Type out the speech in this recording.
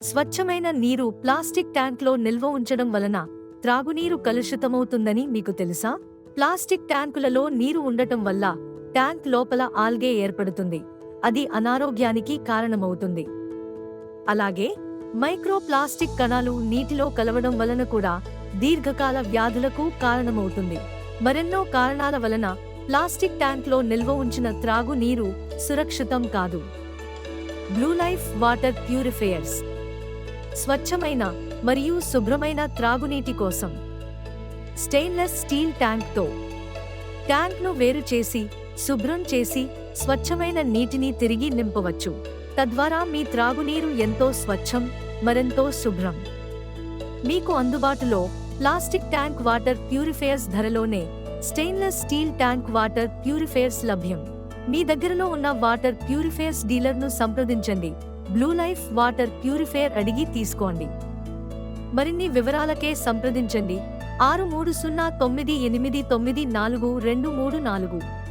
స్వచ్ఛమైన నీరు ప్లాస్టిక్ ట్యాంక్లో నిల్వ ఉంచడం వలన త్రాగునీరు కలుషితమవుతుందని మీకు తెలుసా? ప్లాస్టిక్ ట్యాంకులలో నీరు ఉండటం వల్ల ట్యాంక్ లోపల ఆల్గే ఏర్పడుతుంది. అది అనారోగ్యానికి కారణమవుతుంది. అలాగే మైక్రో ప్లాస్టిక్ కణాలు నీటిలో కలవడం వలన కూడా దీర్ఘకాల వ్యాధులకు కారణమవుతుంది. మరెన్నో కారణాల వలన ప్లాస్టిక్ ట్యాంక్లో నిల్వ ఉంచిన త్రాగు నీరు సురక్షితం కాదు. బ్లూ లైఫ్ వాటర్ ప్యూరిఫైయర్స్ స్వచ్ఛమైన మరియు శుభ్రమైన త్రాగునీటి కోసం. Stainless steel ట్యాంక్తో. ట్యాంక్ను వేరు చేసి శుభ్రం చేసి స్వచ్ఛమైన నీటిని తిరిగి నింపవచ్చు. తద్వారా మీ త్రాగునీరు ఎంతో స్వచ్ఛం మరెంతో శుభ్రం. మీకు అందుబాటులో plastic tank water purifiers ధరలోనే stainless steel tank water purifiers లభ్యం. మీ దగ్గరలో ఉన్న వాటర్ ప్యూరిఫైయర్స్ డీలర్ను సంప్రదించండి. బ్లూ లైఫ్ వాటర్ ప్యూరిఫైయర్ అడిగి తీసుకోండి. మరిన్ని వివరాలకే సంప్రదించండి. ఆరు మూడు సున్నా తొమ్మిది ఎనిమిది తొమ్మిది నాలుగు రెండు మూడు నాలుగు.